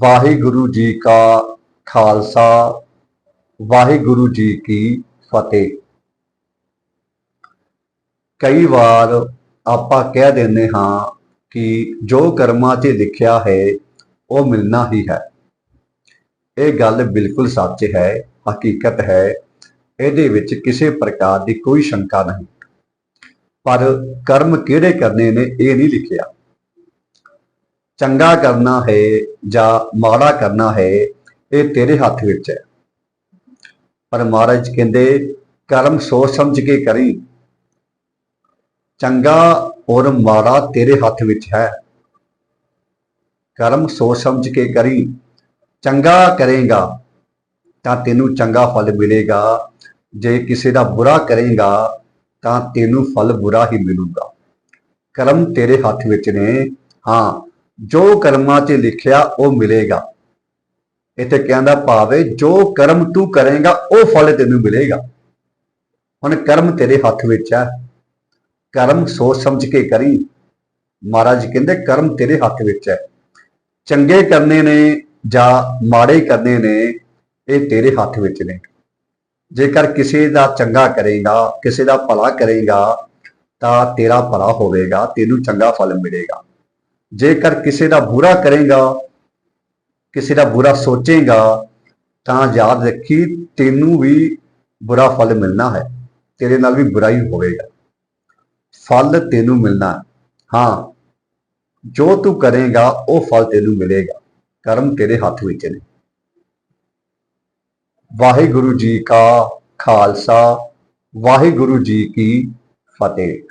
ਵਾਹਿਗੁਰੂ ਜੀ ਕਾ ਖਾਲਸਾ, ਵਾਹਿਗੁਰੂ ਜੀ ਕੀ ਫਤਿਹ। ਕਈ ਵਾਰ ਆਪਾਂ ਕਹਿ ਦਿੰਦੇ ਹਾਂ ਕਿ ਜੋ ਕਰਮਾਂ 'ਚ ਲਿਖਿਆ ਹੈ, ਉਹ ਮਿਲਣਾ ਹੀ ਹੈ। ਇਹ ਗੱਲ ਬਿਲਕੁਲ ਸੱਚ ਹੈ, ਹਕੀਕਤ ਹੈ, ਇਹਦੇ ਵਿੱਚ ਕਿਸੇ ਪ੍ਰਕਾਰ ਦੀ ਕੋਈ ਸ਼ੰਕਾ ਨਹੀਂ। ਪਰ ਕਰਮ ਕਿਹੜੇ ਕਰਨੇ ਨੇ, ਇਹ ਨਹੀਂ ਲਿਖਿਆ। ਚੰਗਾ ਕਰਨਾ ਹੈ ਜਾਂ ਮਾੜਾ ਕਰਨਾ ਹੈ, ਇਹ ਤੇਰੇ ਹੱਥ ਵਿੱਚ ਹੈ। ਪਰ ਮਹਾਰਾਜ ਕਹਿੰਦੇ, ਕਰਮ ਸੋਚ ਸਮਝ ਕੇ ਕਰੀ। ਚੰਗਾ ਔਰ ਮਾੜਾ ਤੇਰੇ ਹੱਥ ਵਿੱਚ ਹੈ। ਕਰਮ ਸੋਚ ਸਮਝ ਕੇ ਕਰੀ। ਚੰਗਾ ਕਰੇਗਾ, ਤਾਂ ਤੈਨੂੰ ਚੰਗਾ ਫਲ ਮਿਲੇਗਾ। ਜੇ ਕਿਸੇ ਦਾ ਬੁਰਾ ਕਰੇਗਾ, ਤਾਂ ਤੈਨੂੰ ਫਲ ਬੁਰਾ ਹੀ ਮਿਲੂਗਾ। ਕਰਮ ਤੇਰੇ ਹੱਥ ਵਿੱਚ ਨੇ। ਹਾਂ ਜੋ ਕਰਮਾਂ 'ਚ ਲਿਖਿਆ, ਉਹ ਮਿਲੇਗਾ। ਇੱਥੇ ਕਹਿੰਦਾ ਭਾਵੇਂ ਜੋ ਕਰਮ ਤੂੰ ਕਰੇਗਾ, ਉਹ ਫਲ ਤੈਨੂੰ ਮਿਲੇਗਾ। ਹੁਣ ਕਰਮ ਤੇਰੇ ਹੱਥ ਵਿੱਚ ਹੈ। ਕਰਮ ਸੋਚ ਸਮਝ ਕੇ ਕਰੀ। ਮਹਾਰਾਜ ਕਹਿੰਦੇ, ਕਰਮ ਤੇਰੇ ਹੱਥ ਵਿੱਚ ਹੈ। ਚੰਗੇ ਕਰਨੇ ਨੇ ਜਾਂ ਮਾੜੇ ਕਰਨੇ ਨੇ, ਇਹ ਤੇਰੇ ਹੱਥ ਵਿੱਚ ਨੇ। ਜੇਕਰ ਕਿਸੇ ਦਾ ਚੰਗਾ ਕਰੇਗਾ, ਕਿਸੇ ਦਾ ਭਲਾ ਕਰੇਗਾ, ਤਾਂ ਤੇਰਾ ਭਲਾ ਹੋਵੇਗਾ, ਤੈਨੂੰ ਚੰਗਾ ਫਲ ਮਿਲੇਗਾ। ਜੇਕਰ ਕਿਸੇ ਦਾ ਬੁਰਾ ਕਰੇਗਾ, ਕਿਸੇ ਦਾ ਬੁਰਾ ਸੋਚੇਗਾ, ਤਾਂ ਯਾਦ ਰੱਖੀ ਤੈਨੂੰ ਵੀ ਬੁਰਾ ਫਲ ਮਿਲਣਾ ਹੈ, ਤੇਰੇ ਨਾਲ ਵੀ ਬੁਰਾਈ ਹੋਵੇਗਾ। ਫਲ ਤੈਨੂੰ ਮਿਲਣਾ ਹੈ। ਹਾਂ, ਜੋ ਤੂੰ ਕਰੇਗਾ, ਉਹ ਫਲ ਤੈਨੂੰ ਮਿਲੇਗਾ। ਕਰਮ ਤੇਰੇ ਹੱਥ ਵਿੱਚ ਨੇ। ਵਾਹਿਗੁਰੂ ਜੀ ਕਾ ਖਾਲਸਾ, ਵਾਹਿਗੁਰੂ ਜੀ ਕੀ ਫਤਿਹ।